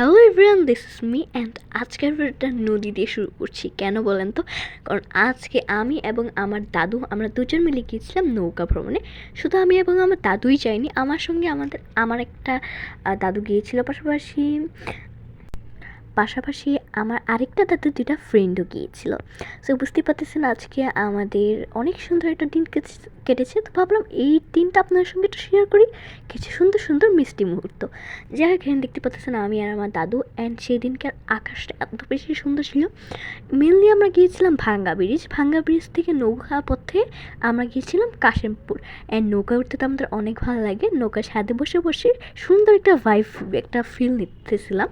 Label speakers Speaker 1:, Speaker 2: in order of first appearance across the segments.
Speaker 1: Hello everyone this is me and আজকের একটা নদী দিয়ে শুরু করছি। কেন বলেন তো? কারণ আজকে আমি এবং আমার দাদু আমরা দুজন মিলে গিয়েছিলাম নৌকা ভ্রমণে। শুধু আমি এবং আমার দাদুই যাইনি, আমার সঙ্গে আমাদের, আমার একটা দাদু গিয়েছিল পাশাপাশি পাশাপাশি আমার আরেকটা দাদু দুটা ফ্রেন্ডও গিয়েছিল। সো বুঝতেই পারতেছেন আজকে আমাদের অনেক সুন্দর একটা দিন কেটে- কেটেছে। তো ভাবলাম এই দিনটা আপনার সঙ্গে একটু শেয়ার করি। কিছু সুন্দর সুন্দর, মিষ্টি মুহূর্ত। যাই হোক, এখানে দেখতে পাচ্ছেন আমি আর আমার দাদু অ্যান্ড সেই দিনকার আকাশটা এত বেশি সুন্দর ছিল। মেনলি আমরা গিয়েছিলাম ভাঙ্গা ব্রিজ ভাঙ্গা ব্রিজ থেকে নৌকা পথে আমরা গিয়েছিলাম কাশিমপুর। অ্যান্ড নৌকা উঠতে তো আমাদের অনেক ভালো লাগে। নৌকার ছাদে বসে বসে সুন্দর একটা ভাইব একটা ফিল নিতেছিলাম।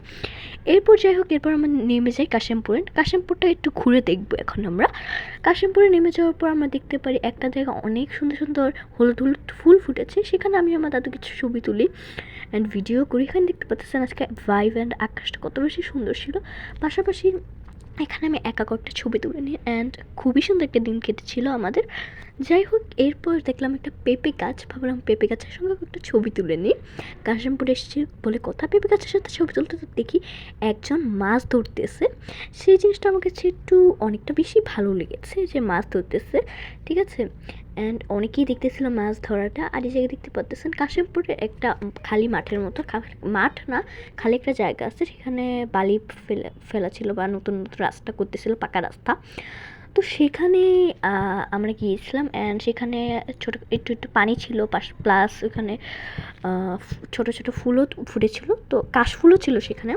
Speaker 1: এরপর যাই হোক এরপর আমরা নেমে যাই কাশিমপুরে। কাশিমপুরটা একটু ঘুরে দেখব এখন আমরা। কাশিমপুরে নেমে যাওয়ার পর আমরা দেখতে পারি একটা জায়গা অনেক সুন্দর সুন্দর হলুদ হলুদ ফুল ফুটেছে। সেখানে আমি আমার দাদু কিছু ছবি তুলি অ্যান্ড ভিডিও করি। এখানে দেখতে পাচ্ছেন আজকে ভাইভ অ্যান্ড আকাশটা কত বেশি সুন্দর ছিল। পাশাপাশি এখানে আমি একা কয়েকটা ছবি তুলে নিই অ্যান্ড খুবই সুন্দর একটা দিন কেটেছিল আমাদের। যাই হোক, এরপর দেখলাম একটা পেঁপে গাছ, ভাবলাম পেঁপে গাছের সঙ্গে একটা ছবি তুলে নিই। কাশিমপুর এসেছি বলে, কথা, পেঁপে গাছের সাথে ছবি তুলতে তো দেখি একজন মাছ ধরতেছে। সেই জিনিসটা আমার কাছে একটু অনেকটা বেশি ভালো লেগেছে যে মাছ ধরতেছে, ঠিক আছে? অ্যান্ড অনেকেই দেখতেছিল মাছ ধরাটা। আর এই জায়গায় দেখতে পাচ্তেছেন কাশিমপুরে একটা খালি মাঠের মতো। মাঠ না, খালি একটা জায়গা আছে। সেখানে বালি ফেলা ফেলা ছিল বা নতুন নতুন রাস্তা করতেছিল, পাকা রাস্তা। তো সেখানে আমরা গিয়েছিলাম অ্যান্ড সেখানে ছোট, একটু একটু পানি ছিল। প্লাস ওখানে ছোট ছোট ফুলও ফুটেছিল। তো কাশফুলও ছিল সেখানে।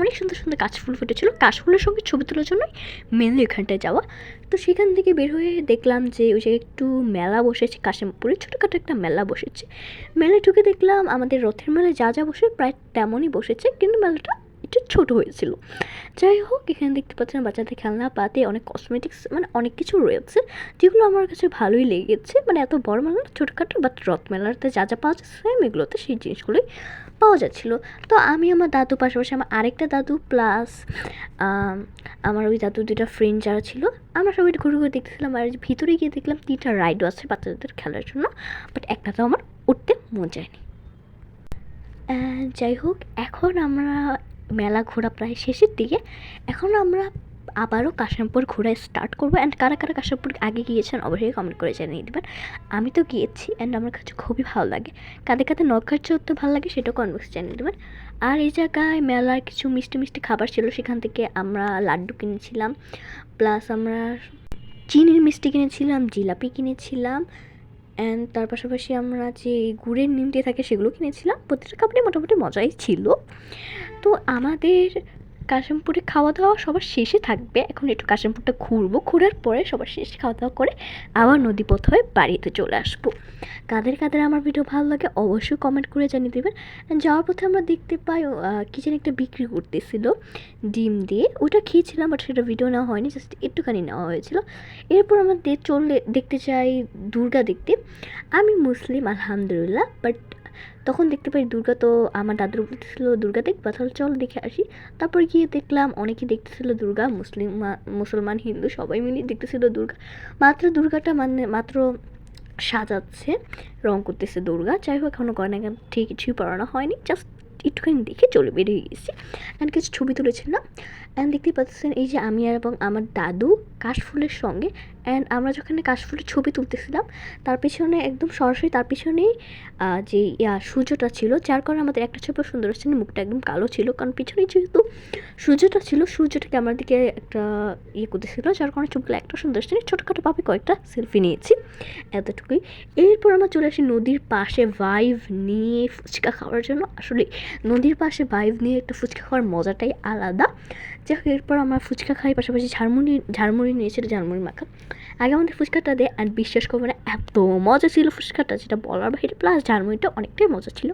Speaker 1: অনেক সুন্দর সুন্দর কাশফুল ফুটেছিল। কাশফুলের সঙ্গে ছবি তোলার জন্যই মেনলি ওখানটায় যাওয়া। তো সেখান থেকে বের হয়ে দেখলাম যে ওই জায়গায় একটু মেলা বসেছে, কাশিমপুরে ছোটোখাটো একটা মেলা বসেছে। মেলায় ঢুকে দেখলাম আমাদের রথের মেলায় যা যা বসে প্রায় তেমনই বসেছে, কিন্তু মেলাটা একটু ছোট হয়েছিল। যাই হোক, এখানে দেখতে পাচ্ছেন বাচ্চাদের খেলনা, পাতে অনেক কসমেটিক্স মানে অনেক কিছু রয়েছে, যেগুলো আমার কাছে ভালোই লেগেছে। মানে এত বড় মেলা না, ছোটোখাটো বাট রথ মেলাতে যা যা পাওয়া যায় সেম এগুলোতে সেই জিনিসগুলোই পাওয়া যাচ্ছিল। তো আমি আমার দাদু পাশাপাশি আমার আরেকটা দাদু প্লাস আমার ওই দাদু দুটা ফ্রেন্ড যারা ছিল, আমরা সবাই ঘুরে ঘুরে দেখতেছিলাম আর ভিতরে গিয়ে দেখলাম তিনটা রাইডও আছে বাচ্চাদের খেলার জন্য বাট একটা তো আমার উঠতে মন যায়নি যাই হোক, এখন আমরা মেলা ঘোরা প্রায় শেষের দিকে। এখন আমরা আবারও কাশিমপুর ঘোরা স্টার্ট করব। অ্যান্ড কারা কারা কাশিমপুর আগে গিয়েছেন অবশ্যই কমেন্ট করে জানিয়ে দেবেন। আমি তো গিয়েছি অ্যান্ড আমার কাছে খুবই ভালো লাগে। কাদের কাদের নৌকার চড়তে ভালো লাগে, সেটাও কমেন্ট জানিয়ে দেবেন। আর এই জায়গায় মেলার কিছু মিষ্টি মিষ্টি খাবার ছিল, সেখান থেকে আমরা লাড্ডু কিনেছিলাম। প্লাস আমরা চিনির মিষ্টি কিনেছিলাম, জিলাপি কিনেছিলাম। অ্যান্ড তার পাশাপাশি আমরা যে গুড়ের নিমটি থাকে সেগুলো কিনেছিলাম। প্রতিটা কাপড়ে মোটামুটি মজাই ছিল। তো আমাদের কাশিমপুরে খাওয়া দাওয়া সবার শেষে থাকবে। এখন একটু কাশিমপুরটা ঘুরবো। ঘোরার পরে সবার শেষে খাওয়া দাওয়া করে আবার নদীপথ হয়ে বাড়িতে চলে আসব। কাদের কাদের আমার ভিডিও ভালো লাগে অবশ্যই কমেন্ট করে জানিয়ে দেবেন। যাওয়ার পথে আমরা দেখতে পাই কিচেন একটা বিক্রি করতেছিল, ডিম দিয়ে। ওটা খেয়েছিলাম বাট সেটা ভিডিও নেওয়া হয়নি জাস্ট একটুখানি নেওয়া হয়েছিল। এরপর আমাদের চললে দেখতে চাই দুর্গা দেখতে। আমি মুসলিম, আলহামদুলিল্লাহ বাট তখন দেখতে পাই দুর্গা তো আমার দাদুর বলতেছিল দুর্গা দেখবা তাহলে চল দেখে আসি। তারপর গিয়ে দেখলাম অনেকেই দেখতেছিল দুর্গা, মুসলিম মুসলমান, হিন্দু, সবাই মিলে দেখতেছিল দুর্গা। মাত্র দুর্গাটা মানে মাত্র সাজাচ্ছে, রং করতেছে দুর্গা। যাই হোক এখনও গয়না ঠিক কিছুই পড়ানো হয়নি জাস্ট একটুখানি দেখে চলে বেরিয়ে গেছি। অ্যান্ড কিছু ছবি তুলেছিলাম। অ্যান্ড দেখতে পাচ্ছেন এই যে আমি আর এবং আমার দাদু কাশফুলের সঙ্গে অ্যান্ড আমরা যখন কাশফুলের ছবি তুলতেছিলাম, তার পিছনে একদম সরাসরি তার পিছনেই যে সূর্যটা ছিল, যার কারণে আমাদের একটা ছবি সুন্দর আসছে মুখটা একদম কালো ছিল, কারণ পিছনে যেহেতু সূর্যটা ছিল, সূর্যটাকে আমার দিকে একটা ইয়ে করতেছিল, যার কারণে ছবিগুলো একটা সুন্দর না। ছোটোখাটো পাবে কয়েকটা সেলফি নিয়েছি এতটুকুই। এরপর আমরা চলে আসি নদীর পাশে ভাইভ নিয়ে ফুচকা খাওয়ার জন্য। আসলে নদীর পাশে ভাইভ নিয়ে একটা ফুচকা খাওয়ার মজাটাই আলাদা। যাই হোক, এরপর আমরা ফুচকা খাই, পাশাপাশি ঝালমুড়ি ঝালমুড়ি নিয়েছিল ঝালমুড়ি মাখা। আগে আমাদের ফুচকাটা দেয় অ্যান্ড বিশ্বাস করব না, এত মজা ছিল ফুচকাটা, যেটা বলার বাইরে প্লাস ঝালমুড়িটা অনেকটাই মজা ছিল।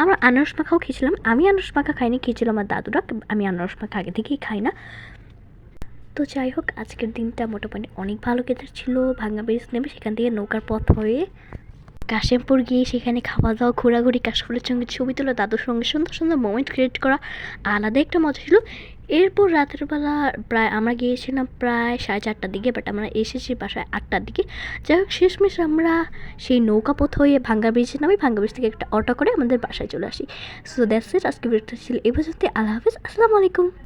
Speaker 1: আমরা আনারস মাখাও খেয়েছিলাম, আমি আনারস মাখা খাইনি খেয়েছিলাম আমার দাদুরা, আমি আনারস মাখা আগে থেকেই খাই না। তো যাই হোক, আজকের দিনটা মোটামুটি অনেক ভালো কেটেছিল, ভাঙ্গা ব্রিজ নেমে সেখান থেকে নৌকার পথ হয়ে কাশিমপুর গিয়ে সেখানে খাওয়া দাওয়া, ঘোরাঘুরি, কাশফুলের সঙ্গে ছবি তোলা, দাদুর সঙ্গে সুন্দর সুন্দর মোমেন্ট ক্রিয়েট করা, আলাদা একটা মজা ছিল। এরপর রাতের বেলা প্রায়, আমরা গিয়েছিলাম প্রায় সাড়ে চারটার দিকে বাট আমরা এসেছি বাসায় আটটার দিকে। যাই হোক, শেষমেশ আমরা সেই নৌকা পথ হয়ে ভাঙ্গা ব্রিজে নামি, ভাঙ্গা ব্রিজ থেকে একটা অটো করে আমাদের বাসায় চলে আসি। সো দ্যাটস ইট আজকে ভিডিওটা ছিল এই পর্যন্ত আল্লাহ হাফিজ, আসসালামু আলাইকুম।